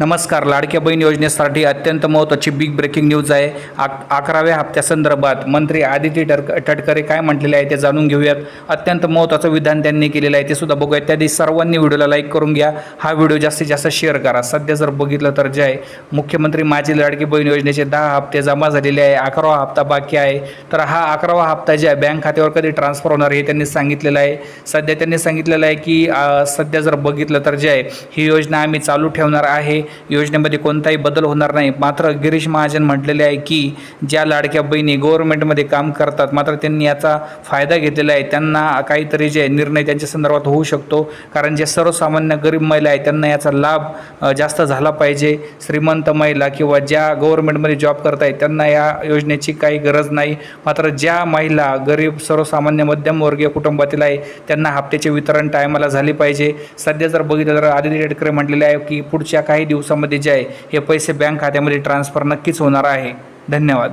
नमस्कार. लाडक्या बहीण योजनेसाठी अत्यंत महत्त्वाची बिग ब्रेकिंग न्यूज आहे. आक अकराव्या हप्त्यासंदर्भात मंत्री आदिती टरक टटकरे काय म्हटलेले आहे ते जाणून घेऊयात. अत्यंत महत्त्वाचं विधान त्यांनी केलेलं आहे ते सुद्धा बघूयात. त्याआधी सर्वांनी व्हिडिओला लाईक करून घ्या. हा व्हिडिओ जास्तीत जास्त शेअर करा. सध्या जर बघितलं तर जे आहे मुख्यमंत्री माझी लाडकी बहीण योजनेचे दहा हप्ते जमा झालेले आहे. अकरावा हप्ता बाकी आहे. तर हा अकरावा हप्ता जे आहे बँक खात्यावर कधी ट्रान्सफर होणार हे त्यांनी सांगितलेलं आहे. सध्या त्यांनी सांगितलेलं आहे की सध्या जर बघितलं तर जे आहे ही योजना आम्ही चालू ठेवणार आहे. योजनेमध्ये कोणताही बदल होणार नाही. मात्र गिरीश महाजन म्हटलेले आहे की ज्या लाडक्या बहिणी गव्हर्नमेंटमध्ये काम करतात मात्र त्यांनी याचा फायदा घेतलेला आहे. त्यांना काहीतरी जे निर्णय त्यांच्या संदर्भात होऊ शकतो. कारण जे सर्वसामान्य गरीब महिला आहेत त्यांना याचा लाभ जास्त झाला पाहिजे. श्रीमंत महिला किंवा ज्या गव्हर्नमेंटमध्ये जॉब करत आहेत त्यांना या योजनेची काही गरज नाही. मात्र ज्या महिला गरीब सर्वसामान्य मध्यमवर्गीय कुटुंबातील आहे त्यांना हप्त्याचे वितरण टायमाला झाले पाहिजे. सध्या जर बघितलं तर आदित्य टेटकरे म्हटलेले आहे की पुढच्या काही दिवसामध्ये जे आहे हे पैसे बँक खात्यामध्ये ट्रान्सफर नक्कीच होणार आहे. धन्यवाद.